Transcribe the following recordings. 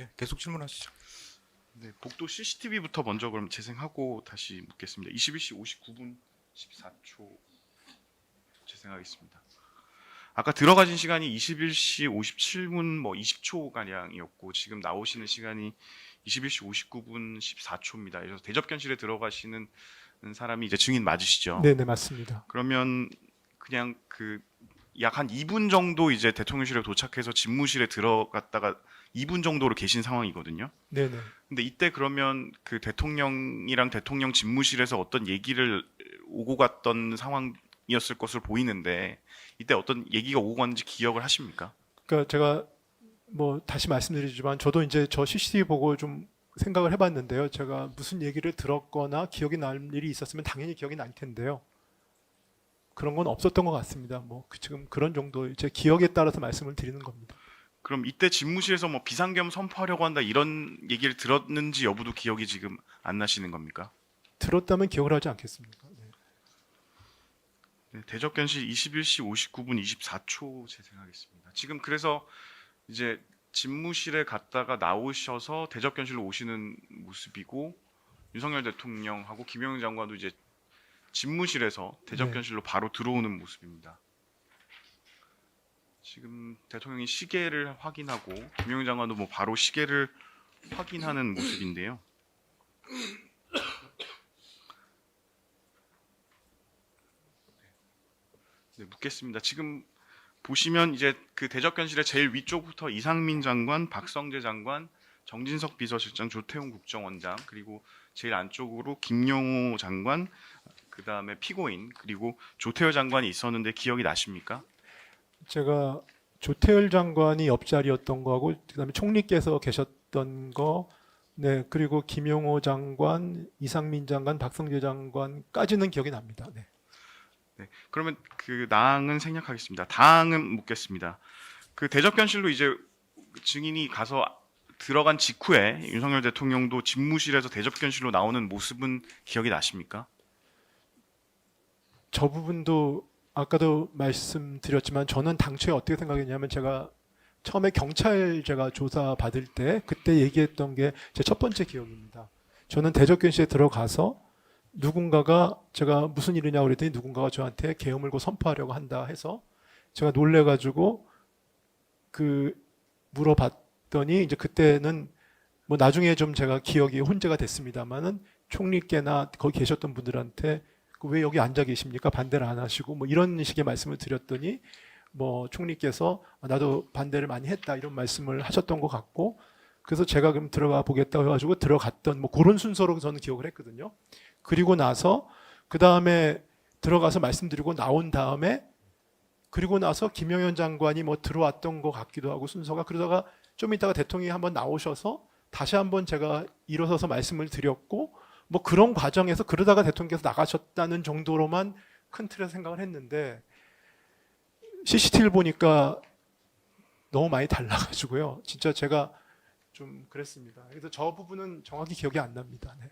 예, 계속 질문하시죠. 네, 복도 CCTV부터 먼저 그럼 재생하고 다시 묻겠습니다. 21시 59분 14초 재생하겠습니다. 아까 들어가신 시간이 21시 57분 뭐 20초 가량이었고 지금 나오시는 시간이 21시 59분 14초입니다. 그래서 대접견실에 들어가시는 사람이 이제 증인 맞으시죠? 네, 네, 맞습니다. 그러면 그냥 그 약 한 2분 정도 이제 대통령실에 도착해서 집무실에 들어갔다가 2분 정도로 계신 상황이거든요. 네, 네. 근데 이때 그러면 그 대통령이랑 대통령 집무실에서 어떤 얘기를 오고 갔던 상황이었을 것으로 보이는데 이때 어떤 얘기가 오고 갔는지 기억을 하십니까? 그러니까 제가 뭐 다시 말씀드리지만 저도 이제 저 CCTV 보고 좀 생각을 해봤는데요. 제가 무슨 얘기를 들었거나 기억이 날 일이 있었으면 당연히 기억이 날 텐데요. 그런 건 없었던 것 같습니다. 뭐 그- 지금 그런 정도 제 기억에 따라서 말씀을 드리는 겁니다. 그럼 이때 집무실에서 뭐 비상계엄 선포하려고 한다 이런 얘기를 들었는지 여부도 기억이 지금 안 나시는 겁니까? 들었다면 기억을 하지 않겠습니까? 네. 네, 대접견실 21시 59분 24초 재생하겠습니다. 지금 그래서 이제 집무실에 갔다가 나오셔서 대접견실로 오시는 모습이고 윤석열 대통령하고 김영현 장관도 이제 집무실에서 대접견실로 바로 들어오는 모습입니다. 지금 대통령이 시계를 확인하고 김영현 장관도 뭐 바로 시계를 확인하는 모습인데요. 네, 묻겠습니다. 지금 보시면 이제 그 대접견실의 제일 위쪽부터 이상민 장관, 박성재 장관, 정진석 비서실장, 조태용 국정원장 그리고 제일 안쪽으로 김용호 장관, 그 다음에 피고인 그리고 조태열 장관이 있었는데 기억이 나십니까? 제가 조태열 장관이 옆자리였던 거하고 그다음에 총리께서 계셨던 거, 네 그리고 김용호 장관, 이상민 장관, 박성재 장관까지는 기억이 납니다. 네. 네, 그러면 그 나항은 생략하겠습니다. 다항은 묻겠습니다. 그 대접견실로 이제 증인이 가서 들어간 직후에 윤석열 대통령도 집무실에서 대접견실로 나오는 모습은 기억이 나십니까? 저 부분도 아까도 말씀드렸지만 저는 당초에 어떻게 생각했냐면 제가 처음에 경찰 제가 조사 받을 때 그때 얘기했던 게 제 첫 번째 기억입니다. 저는 대적견실에 들어가서 누군가가 제가 무슨 일이냐고 그랬더니 누군가가 저한테 계엄을 고 선포하려고 한다 해서 제가 놀래가지고 그 물어봤더니 이제 그때는 뭐 나중에 좀 제가 기억이 혼재가 됐습니다만은 총리께나 거기 계셨던 분들한테 그 왜 여기 앉아 계십니까? 반대를 안 하시고 뭐 이런 식의 말씀을 드렸더니 뭐 총리께서 아, 나도 반대를 많이 했다 이런 말씀을 하셨던 것 같고 그래서 제가 그럼 들어가 보겠다고 해가지고 들어갔던 뭐 그런 순서로 저는 기억을 했거든요. 그리고 나서 그 다음에 들어가서 말씀드리고 나온 다음에 그리고 나서 김영현 장관이 뭐 들어왔던 것 같기도 하고 순서가 그러다가 좀 이따가 대통령이 한번 나오셔서 다시 한번 제가 일어서서 말씀을 드렸고 뭐 그런 과정에서 그러다가 대통령께서 나가셨다는 정도로만 큰 틀에서 생각을 했는데 CCTV를 보니까 너무 많이 달라가지고요. 진짜 제가 좀 그랬습니다. 그래서 저 부분은 정확히 기억이 안 납니다. 네.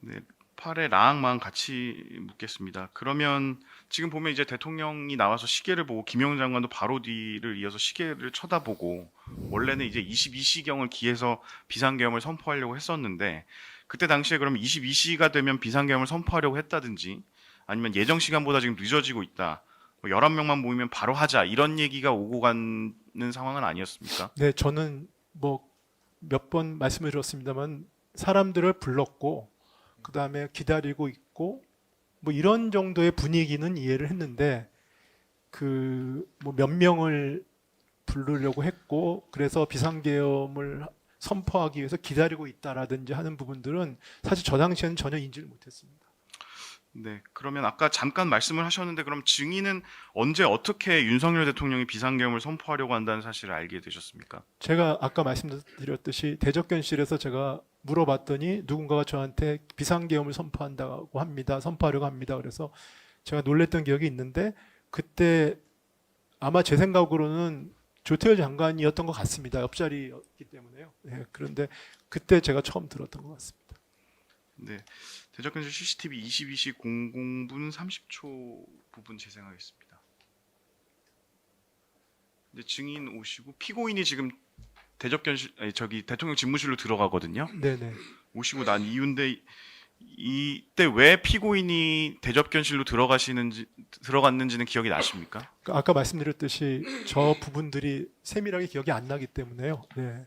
네, 8의 라항만 같이 묻겠습니다. 그러면 지금 보면 이제 대통령이 나와서 시계를 보고 김영훈 장관도 바로 뒤를 이어서 시계를 쳐다보고 원래는 이제 22시경을 기해서 비상계엄을 선포하려고 했었는데 그때 당시에 그럼 22시가 되면 비상계엄을 선포하려고 했다든지 아니면 예정 시간보다 지금 늦어지고 있다. 뭐 11명만 모이면 바로 하자. 이런 얘기가 오고 가는 상황은 아니었습니까? 네, 저는 뭐 몇 번 말씀을 드렸습니다만 사람들을 불렀고 그 다음에 기다리고 있고 뭐 이런 정도의 분위기는 이해를 했는데 그 뭐 몇 명을 부르려고 했고 그래서 비상계엄을 선포하기 위해서 기다리고 있다라든지 하는 부분들은 사실 저 당시에는 전혀 인지를 못했습니다. 네. 그러면 아까 잠깐 말씀을 하셨는데 그럼 증인은 언제 어떻게 윤석열 대통령이 비상계엄을 선포하려고 한다는 사실을 알게 되셨습니까? 제가 아까 말씀드렸듯이 대적견실에서 제가 물어봤더니 누군가가 저한테 비상계엄을 선포한다고 합니다. 선포하려고 합니다. 그래서 제가 놀랬던 기억이 있는데 그때 아마 제 생각으로는 조태열 장관이었던 것 같습니다. 옆자리였기 때문에요. 네, 그런데 그때 제가 처음 들었던 것 같습니다. 네. 대적견실 CCTV 22시 00분 30초 부분 재생하겠습니다. 이제 증인 오시고 피고인이 지금 대접견실 아니, 저기 대통령 집무실로 들어가거든요. 네네. 오시고 난 이유인데 이때 왜 피고인이 대접견실로 들어가시는지 들어갔는지는 기억이 나십니까? 그 아까 말씀드렸듯이 저 부분들이 세밀하게 기억이 안 나기 때문에요. 네.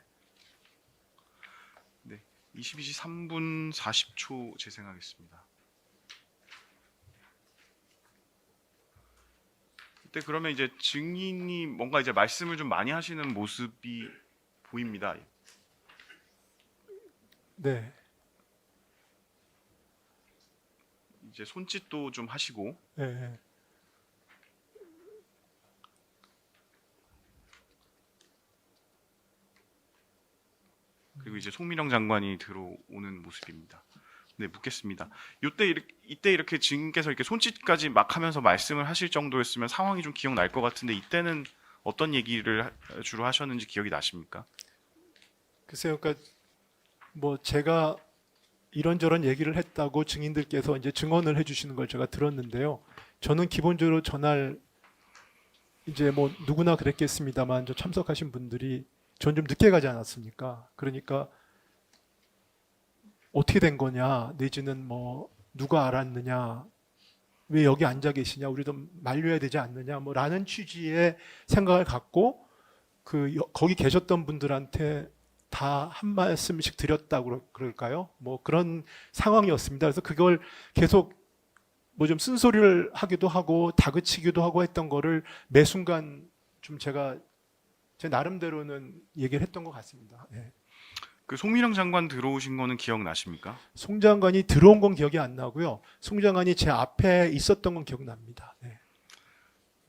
22시 3분 40초 재생하겠습니다. 이때 그러면 이제 증인이 뭔가 이제 말씀을 좀 많이 하시는 모습이 보입니다. 네. 이제 손짓도 좀 하시고 네. 네. 그리고 이제 송민영 장관이 들어오는 모습입니다. 네, 묻겠습니다. 이때 이렇게, 이때 이렇게 증인께서 이렇게 손짓까지 막 하면서 말씀을 하실 정도였으면 상황이 좀 기억날 것 같은데 이때는 어떤 얘기를 하- 주로 하셨는지 기억이 나십니까? 글쎄요, 그러니까 뭐 제가 이런저런 얘기를 했다고 증인들께서 이제 증언을 해주시는 걸 제가 들었는데요. 저는 기본적으로 전날 이제 뭐 누구나 그랬겠습니다만 저 참석하신 분들이 전 좀 늦게 가지 않았습니까? 그러니까 어떻게 된 거냐 내지는 뭐 누가 알았느냐 왜 여기 앉아 계시냐 우리 좀 말려야 되지 않느냐 뭐라는 취지의 생각을 갖고 그 여- 거기 계셨던 분들한테 다 한 말씀씩 드렸다고 그럴까요? 뭐 그런 상황이었습니다. 그래서 그걸 계속 뭐 좀 쓴소리를 하기도 하고 다그치기도 하고 했던 거를 매 순간 좀 제가 제 나름대로는 얘기를 했던 것 같습니다. 예. 그 송민영 장관 들어오신 거는 기억나십니까? 송 장관이 들어온 건 기억이 안 나고요. 송 장관이 제 앞에 있었던 건 기억납니다. 네.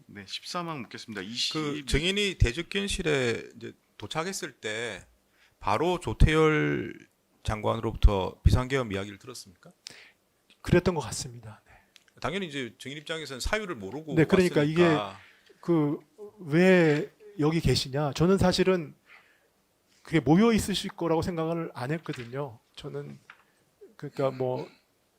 네, 14만 묻겠습니다. 20 그 증인이 대접견실에 이제 도착했을 때 바로 조태열 장관으로부터 비상계엄 이야기를 들었습니까? 그랬던 것 같습니다. 네. 당연히 이제 증인 입장에서는 사유를 모르고 네, 그러니까 왔으니까 그왜 여기 계시냐? 저는 사실은 그게 모여 있으실 거라고 생각을 안 했거든요. 저는 그러니까 뭐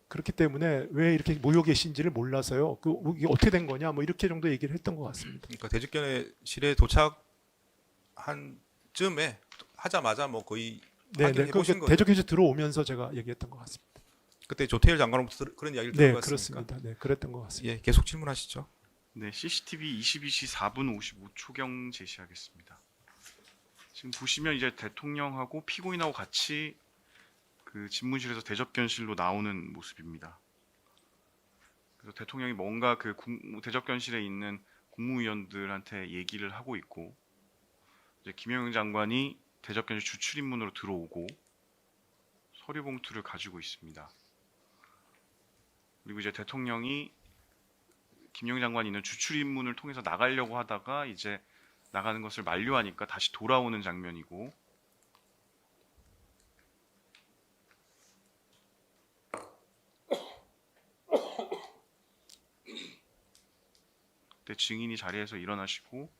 그렇기 때문에 왜 이렇게 모여 계신지를 몰라서요. 그 이게 어떻게 된 거냐? 뭐 이렇게 정도 얘기를 했던 것 같습니다. 그러니까 대접견실에 도착한 쯤에 하자마자 뭐 거의 네, 확인해 네. 보신 그 거죠? 대적해서 들어오면서 제가 얘기했던 것 같습니다. 그때 조태열 장관으로부터 들- 그런 이야기를 네, 들은 것 같습니까? 그렇습니다. 네, 그랬던 것 같습니다. 예, 계속 질문하시죠. 네, CCTV 22시 4분 55초경 제시하겠습니다. 지금 보시면 이제 대통령하고 피고인하고 같이 그 집무실에서 대접견실로 나오는 모습입니다. 그래서 대통령이 뭔가 그 국- 대접견실에 있는 국무위원들한테 얘기를 하고 있고 이제 김영영 장관이 대접견실 주출입문으로 들어오고 서류 봉투를 가지고 있습니다. 그리고 이제 대통령이 김영 장관이 있는 주출입문을 통해서 나가려고 하다가 이제 나가는 것을 만류하니까 다시 돌아오는 장면이고 그때 증인이 자리에서 일어나시고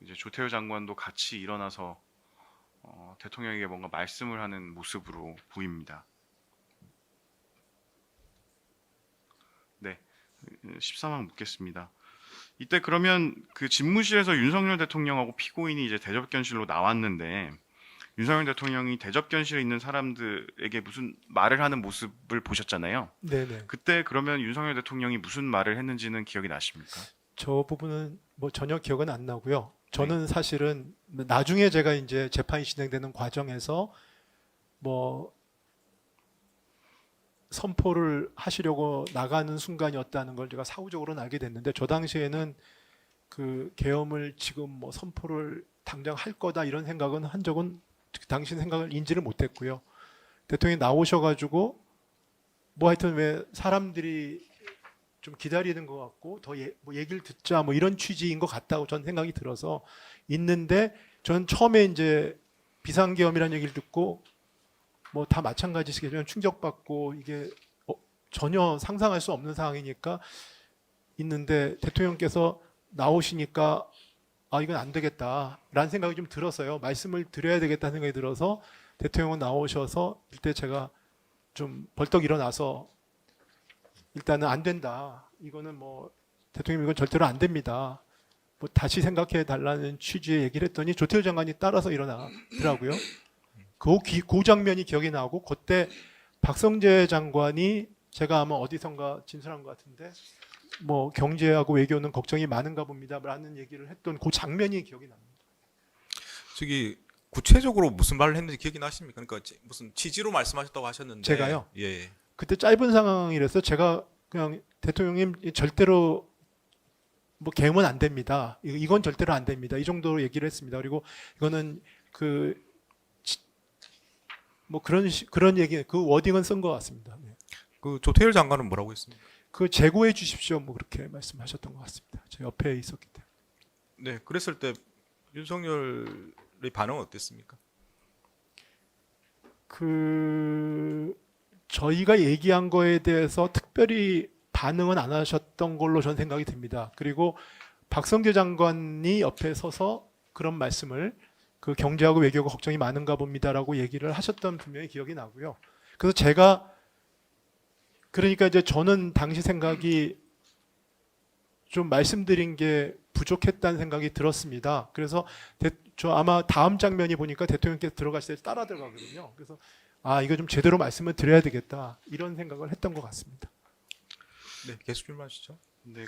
이제 조태열 장관도 같이 일어나서 어, 대통령에게 뭔가 말씀을 하는 모습으로 보입니다. 네, 14만 묻겠습니다. 이때 그러면 그 집무실에서 윤석열 대통령하고 피고인이 이제 대접견실로 나왔는데 윤석열 대통령이 대접견실에 있는 사람들에게 무슨 말을 하는 모습을 보셨잖아요. 네, 네. 그때 그러면 윤석열 대통령이 무슨 말을 했는지는 기억이 나십니까? 저 부분은 뭐 전혀 기억은 안 나고요. 저는 사실은 나중에 제가 이제 재판이 진행되는 과정에서 뭐 선포를 하시려고 나가는 순간이었다는 걸 제가 사후적으로는 알게 됐는데 저 당시에는 그 계엄을 지금 뭐 선포를 당장 할 거다 이런 생각은 한 적은 그 당시 생각을 인지를 못했고요. 대통령이 나오셔가지고 뭐 하여튼 왜 사람들이 좀 기다리는 것 같고 더 예, 뭐 얘기를 듣자 뭐 이런 취지인 것 같다고 전 생각이 들어서 있는데 전 처음에 이제 비상계엄이라는 얘기를 듣고 뭐 다 마찬가지시겠지만 충격받고 이게 어, 전혀 상상할 수 없는 상황이니까 있는데 대통령께서 나오시니까 아 이건 안 되겠다라는 생각이 좀 들었어요. 말씀을 드려야 되겠다는 생각이 들어서 대통령은 나오셔서 이때 제가 좀 벌떡 일어나서 일단은 안 된다. 이거는 뭐 대통령 이건 절대로 안 됩니다. 뭐 다시 생각해 달라는 취지의 얘기를 했더니 조태일 장관이 따라서 일어나더라고요. 그, 기- 그 장면이 기억이 나고 그때 박성재 장관이 제가 아마 어디선가 진술한 것 같은데 뭐 경제하고 외교는 걱정이 많은가 봅니다라는 얘기를 했던 그 장면이 기억이 납니다. 저기 구체적으로 무슨 말을 했는지 기억이 나십니까? 그러니까 지- 무슨 취지로 말씀하셨다고 하셨는데 제가요? 예. 예. 그때 짧은 상황이라서 제가 그냥 대통령님 절대로 뭐 개음은 안 됩니다. 이- 이건 절대로 안 됩니다. 이 정도로 얘기를 했습니다. 그리고 이거는 그 뭐 그런 시- 그런 얘기 그 워딩은 쓴 것 같습니다. 네. 그 조태일 장관은 뭐라고 했습니까? 그 재고해 주십시오. 뭐 그렇게 말씀하셨던 것 같습니다. 제 옆에 있었기 때문에. 네, 그랬을 때 윤석열의 반응은 어땠습니까? 그 저희가 얘기한 거에 대해서 특별히 반응은 안 하셨던 걸로 전 생각이 듭니다. 그리고 박성재 장관이 옆에 서서 그런 말씀을 그 경제하고 외교가 걱정이 많은가 봅니다라고 얘기를 하셨던 분명히 기억이 나고요. 그래서 제가 그러니까 이제 저는 당시 생각이 좀 말씀드린 게 부족했다는 생각이 들었습니다. 그래서 대- 저 아마 다음 장면이 보니까 대통령께서 들어가실 때 따라 들어가거든요. 그래서 아 이거 좀 제대로 말씀을 드려야 되겠다 이런 생각을 했던 것 같습니다. 네, 계속 질문하시죠. 네,